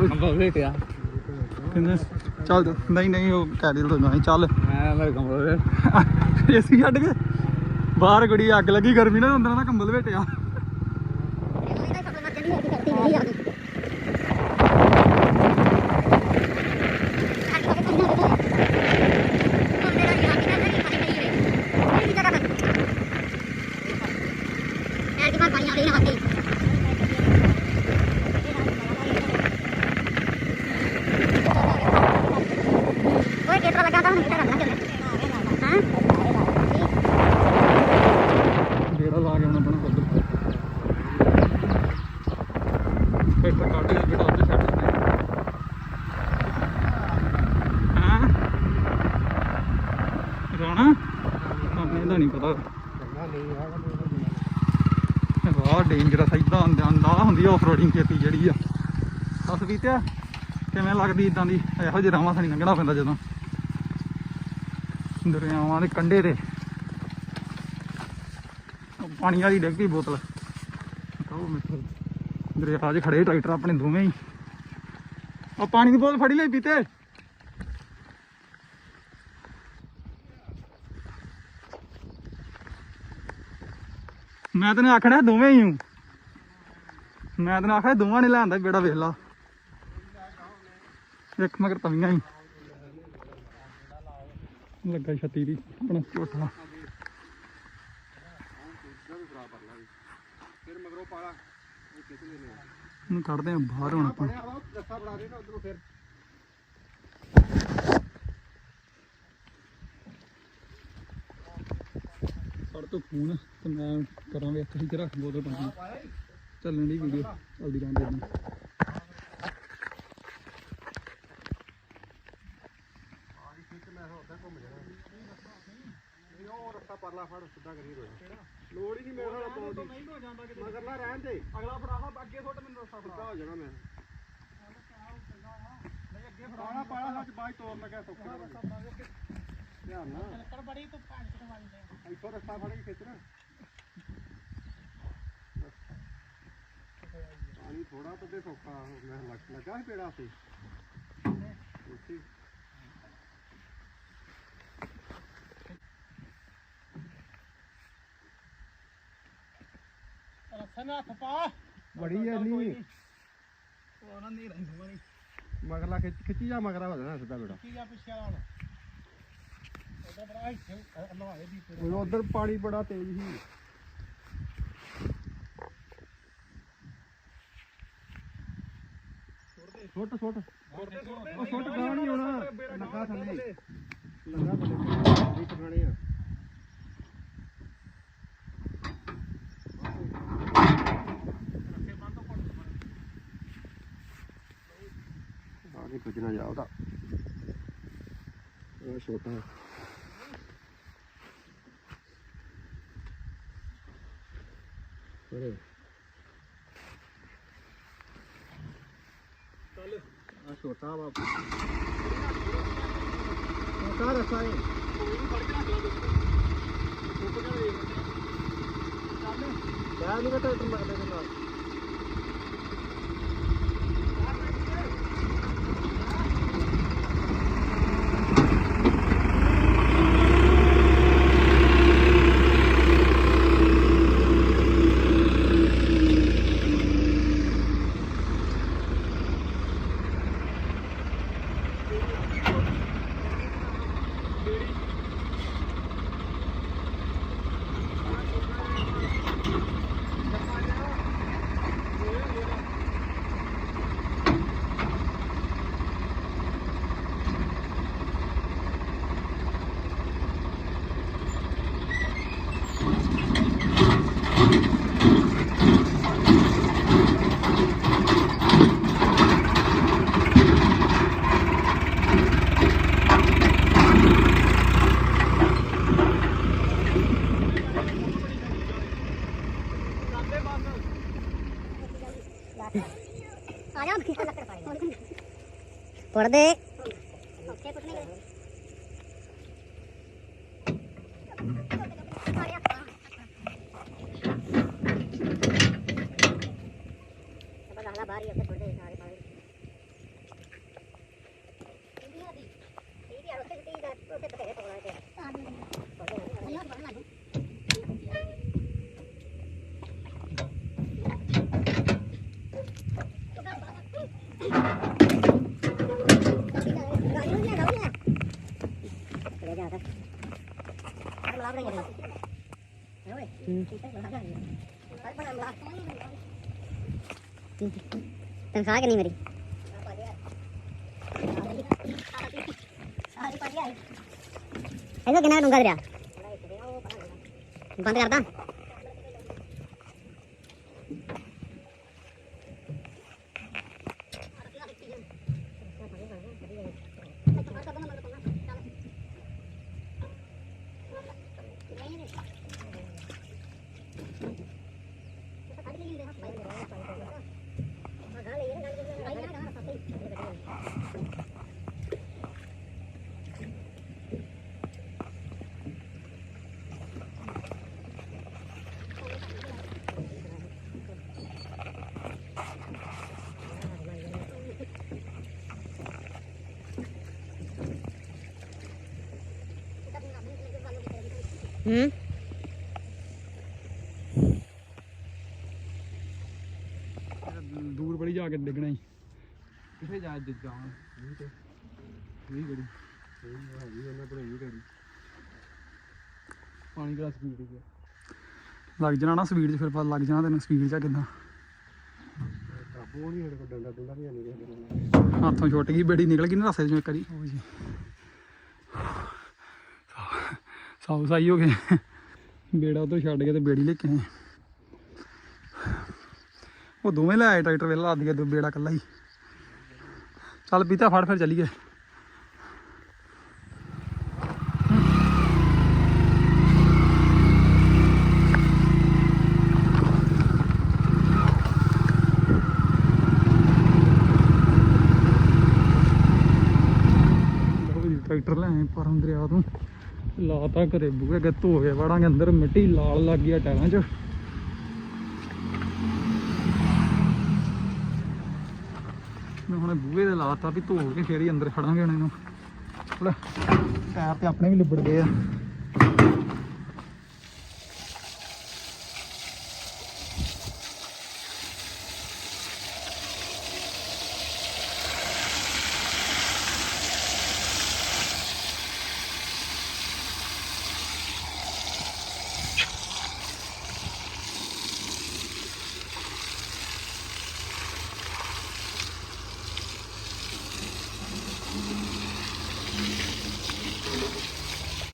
ਚਲੋ ਕੰਬਲ ਵੇਟਿਆ ਕਹਿੰਦੇ ਚੱਲ ਨਹੀਂ ਨਹੀਂ ਉਹ ਕੈਰੀ ਤੋਂ ਗਾਂ ਚੱਲ। ਮੈਂ ਮੇਰੇ ਕੰਬਲ ਵੇਟ ਏਸੀ ਛੱਡ ਕੇ। ਬਾਹਰ ਗੜੀ ਅੱਗ ਲੱਗੀ ਗਰਮੀ ਨਾਲ ਅੰਦਰ ਨਾ ਕੰਬਲ ਵੇਟਿਆ। ਜਿਹੜਾ ਲਾ ਕੇ ਆਉਣਾ ਪੈਣਾ ਖੁਦ। ਫਿਰ ਤਾਂ ਕੱਢ ਜਿਹੜਾ ਉੱਤੇ ਛੱਡ ਦਿੰਦੇ। ਹਾਂ? ਰਾਣਾ? ਸਾਨੂੰ ਇਹਦਾ ਨਹੀਂ ਪਤਾ। ਵਾਹ ਡੇਂਜਰਸ ਇਦਾਂ ਆਂਦਾ ਹੁੰਦੀ ਆਫ ਰੋਡਿੰਗ ਖੇਤੀ ਜਿਹੜੀ ਆ। ਦੱਸ ਬੀਤਿਆ ਕਿਵੇਂ ਲੱਗਦੀ ਇਦਾਂ ਦੀ? ਇਹੋ ਜਿਹੇ ਰਾਵਾਂ ਸਾਨੀ ਲੰਘਣਾ ਪੈਂਦਾ ਜਦੋਂ। ਦਰਿਆਵਾਂ ਦੇ ਕੰਢੇ ਤੇ। ਉਹ ਪਾਣੀ ਵਾਲੀ ਡਿੱਗ ਪਈ ਬੋਤਲ। ਕਹੋ ਮਿੱਠੂ ਦਰਿਆ 'ਚ ਖੜੇ ਟਰੈਕਟਰ ਆਪਣੇ ਦੋਵੇਂ ਹੀ। ਉਹ ਪਾਣੀ ਦੀ ਬੋਤਲ ਫੜੀ ਲਈ ਪੀਤੇ। ਮੈਂ ਤੈਨੂੰ ਆਖਣਾ ਦੋਵੇਂ ਹੀ ਹੂੰ। ਮੈਂ ਤੈਨੂੰ ਆਖਿਆ ਦੋਵਾਂ ਨੇ ਲਿਆਂਦਾ ਬੇੜਾ ਵੇਖ ਲਾ। ਇੱਕ ਮਗਰ ਤਵੀਆਂ ਹੀ। ਲੱਗਾ ਛੱਤੀ ਦੀ, ਆਪਣਾ ਝੋਟਾ ਫਿਰ ਮਗਰੋਂ ਪਾਲਾ ਇਹ ਕਿਤੇ ਨੇ ਇਹਨੂੰ ਕੱਢਦੇ ਆ ਬਾਹਰ ਹੁਣ ਆਪਾਂ। ਬਣਿਆ ਬਣਾ ਦੇ ਨਾ ਉਧਰੋਂ ਫਿਰ ਫੜ ਤੂੰ ਫੋਨ, ਤੇ ਮੈਂ ਕਰਾਂ ਵੇ ਇੱਥੇ ਰੱਖ ਬੋਤਲ ਪਾਣੀ। ਚੱਲਣ ਦੀ ਵੀਡੀਓ ਚੱਲਦੀ ਰਹਿੰਦੀ ਇਦਾਂ ਰਸਤਾ ਪਰਲਾ ਫੜ ਸਿੱਧਾ ਕਰੀ ਰੋ ਲੋੜ ਹੀ ਨਹੀਂ ਮੇਰੇ ਨਾਲ ਪਾਉਣ ਦੀ। ਨਹੀਂ ਹੋ ਜਾਂਦਾ ਕਿ ਮਗਰਲਾ ਰਹਿਣ ਦੇ। ਅਗਲਾ ਫੜਾਵਾ ਅੱਗੇ ਥੋੜਾ ਮੈਨੂੰ ਰਸਤਾ ਸਿੱਧਾ ਹੋ ਜਾਣਾ ਮੈਂ। ਨਹੀਂ ਅੱਗੇ ਪਾਲਾ ਪਾਲਾ ਸੱਚ ਬਾਈ ਤੋੜ ਲੱਗਿਆ ਸੌਖਾ ਧਿਆਨ ਨਾਲ। ਬੜੀ ਤੂੰ ਪਾਣੀ ਕਰਵਾਈ ਲੈ ਇੱਥੋਂ ਰਸਤਾ ਫੜ ਕੇ ਖਿੱਚਣਾ ਪਾਣੀ ਥੋੜਾ ਤੇ ਸੌਖਾ ਮੈਂ ਲੱਗਾ ਸੀ ਪੇੜਾ ਸੀ ਉੱਥੇ ਹੱਥ ਪਾ। ਬੜੀ ਐ ਨਹੀਂ। ਉਹਨਾਂ ਦੀ ਰਹਿੰਦੀ ਮਾਰੀ ਮਗਰਲਾ ਖਿੱਚ ਖਿੱਚੀ ਜਾ ਮਗਰਾ ਹੋ ਜਾਣਾ ਸਿੱਧਾ ਬੇੜਾ। ਕੀ ਆ ਪਿੱਛੇ ਵਾਲਾ ਉਹਦਾ ਬੜਾ ਇੱਥੇ ਲਵਾਏ ਦੀ ਉਹ ਉਧਰ ਪਾਣੀ ਬੜਾ ਤੇਜ਼ ਸੀ। ਸੁੱਟ ਸੁੱਟ। ਉਹ ਸੁੱਟ ਗਾਂ ਨਹੀਂ ਹੋਣਾ ਲੱਗਾ ਥੱਲੇ। ਲੱਗਾ ਥੱਲੇ। ਵੀ ਟਿਕਾਣੇ ਆ। ਆ ਨਹੀਂ ਪੁੱਜਣਾ ਜਾ ਉਹਦਾ। ਉਹ ਛੋਟਾ ਅਰੇ। ਚੱਲ। ਆ ਛੋਟਾ ਵਾ। ਛੋਟਾ ਰਸਾ ਹੈ ਚੱਲ। ਕਿਆ ਨਹੀਂ ਬਟਾ ਟਰੈਕਟਰ ਲੱਗਦਾ ਨਾਲ। ਫੜ Tengah sah kan ini Ayo kita nunggu aja. Bantu kartan. ਹੂੰ। ਦੂਰ ਬੜੀ ਜਾ ਕੇ ਡਿੱਗਣਾ ਹੀ ਕਿੱਥੇ ਜਾ ਜਿੱਦ ਜਾਵਾਂ ਇਹ ਤੇ। ਇਹ ਗੜੀ ਇਹ ਹੈਗੀ ਉਹਨਾਂ ਕੋਲ ਇਹ ਗੜੀ ਪਾਣੀ ਦਾ ਸਪੀਡ ਹੀ ਲੱਗ ਜਾਣਾ ਨਾ ਸਪੀਡ 'ਚ ਫਿਰ ਪਤਾ ਲੱਗ ਜਾਣਾ ਤੈਨੂੰ ਸਪੀਡ 'ਚ ਕਿੱਦਾਂ। ਕਾਬੂ ਨਹੀਂ ਸਾਡੇ ਕੋਲ ਡੰਡਾ ਡੁੰਡਾ ਵੀ ਨਹੀਂ ਹੱਥੋਂ ਛੁੱਟ ਗਈ ਬੇੜੀ ਨਿਕਲ ਗਈ ਨਾ ਰਸੇ 'ਚੋਂ ਇੱਕ ਵਾਰੀ। ਉਹ। ਜੀ ਸਾਉ ਸਾਈ ਹੋ ਗਏ ਬੇੜਾ ਉਧਰ ਛੱਡ ਕੇ ਤੇ ਬੇੜੀ ਲੈ ਕੇ ਆਏ ਉਹ ਦੋਵੇਂ ਲੈ ਆਏ ਟਰੈਕਟਰ ਵੇਲਾ ਲੱਦ ਕੇ ਦੋ ਬੇੜਾ ਕੱਲਾ ਹੀ ਚੱਲ ਪੀਤਾ ਫੜ ਫਿਰ ਚੱਲੀਏ ਲਓ ਜੀ ਟਰੈਕਟਰ ਲੈ ਆਏ ਪਰਮ ਦਰਿਆ ਤੋਂ ਲਾਤਾ ਘਰੇ ਬੂਹੇ ਅੱਗੇ ਧੋ ਕੇ ਵੜਾਂਗੇ ਅੰਦਰ, ਮਿੱਟੀ ਲਾਲ ਲੱਗ ਗਈ ਆ ਟਾਇਰਾਂ 'ਚ। ਮੈਂ ਹੁਣ ਬੂਹੇ ਦੇ ਲਾਤਾ ਵੀ ਧੋ ਕੇ ਫੇਰ ਹੀ ਅੰਦਰ ਖੜਾਂਗੇ ਹੁਣ ਇਹਨੂੰ। ਲੈ, ਟਾਇਰ ਤੇ ਆਪਣੇ ਵੀ ਲਿਬੜ ਗਏ ਆ।